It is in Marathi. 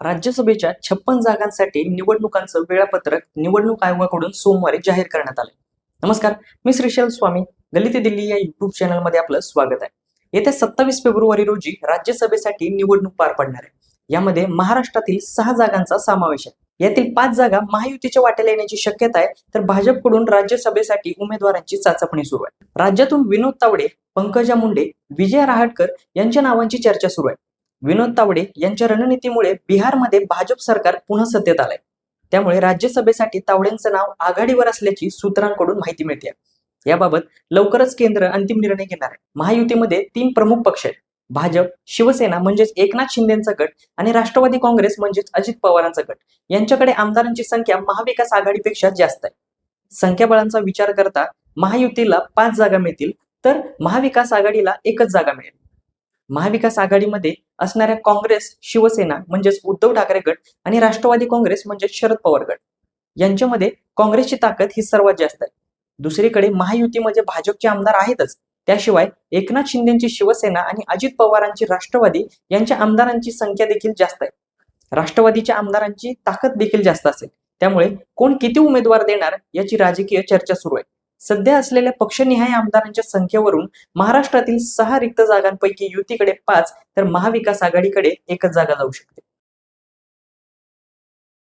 राज्यसभेच्या छप्पन जागांसाठी निवडणुकांचं वेळापत्रक निवडणूक आयोगाकडून सोमवारी जाहीर करण्यात आले नमस्कार मी श्रीशैल स्वामी. गल्ली दिल्ली या युट्यूब चॅनलमध्ये आपलं स्वागत आहे. येत्या सत्तावीस फेब्रुवारी रोजी राज्यसभेसाठी निवडणूक पार पडणार आहे. यामध्ये महाराष्ट्रातील सहा जागांचा समावेश आहे. यातील पाच जागा महायुतीच्या वाट्याला येण्याची शक्यता आहे तर भाजपकडून राज्यसभेसाठी उमेदवारांची चाचपणी सुरू आहे. राज्यातून विनोद तावडे पंकजा मुंडे विजय रहाटकर यांच्या नावांची चर्चा सुरू आहे. विनोद तावडे यांच्या रणनीतीमुळे बिहारमध्ये भाजप सरकार पुन्हा सत्तेत आलंय. त्यामुळे राज्यसभेसाठी तावडेंचं नाव आघाडीवर असल्याची सूत्रांकडून माहिती मिळते. याबाबत लवकरच केंद्र अंतिम निर्णय घेणार आहे. महायुतीमध्ये तीन प्रमुख पक्ष आहेत. भाजप शिवसेना म्हणजेच एकनाथ शिंदेचा गट आणि राष्ट्रवादी काँग्रेस म्हणजेच अजित पवारांचा गट. यांच्याकडे आमदारांची संख्या महाविकास आघाडीपेक्षा जास्त आहे. संख्याबळांचा विचार करता महायुतीला पाच जागा मिळतील तर महाविकास आघाडीला एकच जागा मिळेल. महाविकास आघाडीमध्ये असणाऱ्या काँग्रेस शिवसेना म्हणजेच उद्धव ठाकरे गट आणि राष्ट्रवादी काँग्रेस म्हणजेच शरद पवार गट. यांच्यामध्ये काँग्रेसची ताकद ही सर्वात जास्त आहे. दुसरीकडे महायुतीमध्ये भाजपचे आमदार आहेतच. त्याशिवाय एकनाथ शिंदेची शिवसेना आणि अजित पवारांची राष्ट्रवादी यांच्या आमदारांची संख्या देखील जास्त आहे. राष्ट्रवादीच्या आमदारांची ताकद देखील जास्त असेल. त्यामुळे कोण किती उमेदवार देणार याची राजकीय चर्चा सुरू आहे. सध्या असलेल्या पक्षनिहाय आमदारांच्या संख्येवरून महाराष्ट्रातील सहा रिक्त जागांपैकी युतीकडे पाच तर महाविकास आघाडीकडे एकच जागा जाऊ शकते.